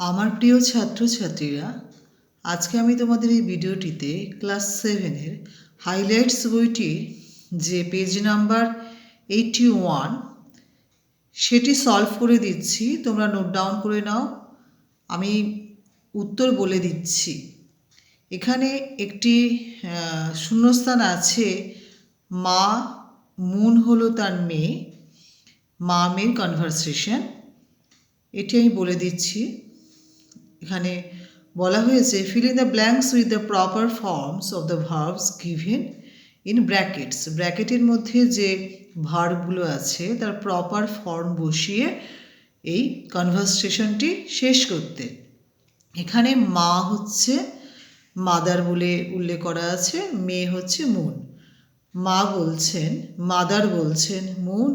আমার প্রিয় ছাত্রছাত্রীরা, আজকে আমি তোমাদের এই ভিডিওটিতে ক্লাস সেভেনের হাইলাইটস বইটির যে পেজ নাম্বার এইটি ওয়ান, সেটি সলভ করে দিচ্ছি। তোমরা নোট ডাউন করে নাও। আমি উত্তর বলে দিচ্ছি। এখানে একটি শূন্যস্থান আছে। মা, মুন হলো তার মেয়ে, মা মেয়ের কনভারসেশন এটি আমি বলে দিচ্ছি। এখানে বলা হয়েছে fill in the blanks with the proper forms of the verbs given in brackets ব্র্যাকেটের মধ্যে যে ভার্বগুলো আছে, তার প্রপার ফর্ম বসিয়ে এই কনভার্সেশনটি শেষ করতে। এখানে মা হচ্ছে মাদার বলে উল্লেখ করা আছে, মেয়ে হচ্ছে মুন মা বলছেন মাদার বলছেন Moon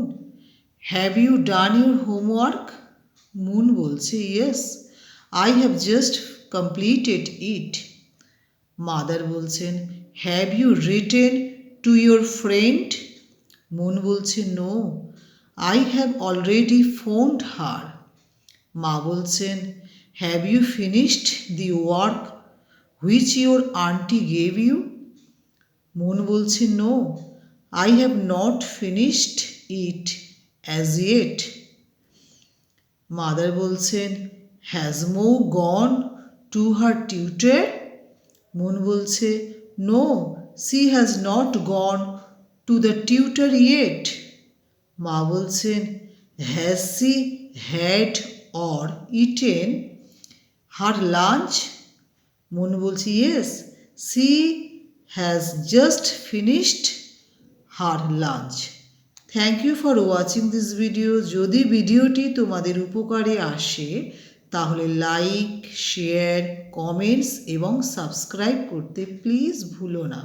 have you done your homework Moon বলছে yes I have just completed it mother বলছেন have you written to your friend Moon বলছে no I have already phoned her মা বলছেন have you finished the work which your aunty gave you Moon বলছে no I have not finished it as yet mother বলছেন has Mo gone to her tutor Moon বলছে no she has not gone to the tutor yet মা বলছেন has she had or eaten her lunch Moon বলছে yes she has just finished her lunch thank you for watching this video যদি ভিডিওটি তোমাদের উপকারে আসে তাহলে লাইক শেয়ার কমেন্টস এবং সাবস্ক্রাইব করতে প্লিজ ভুলো না।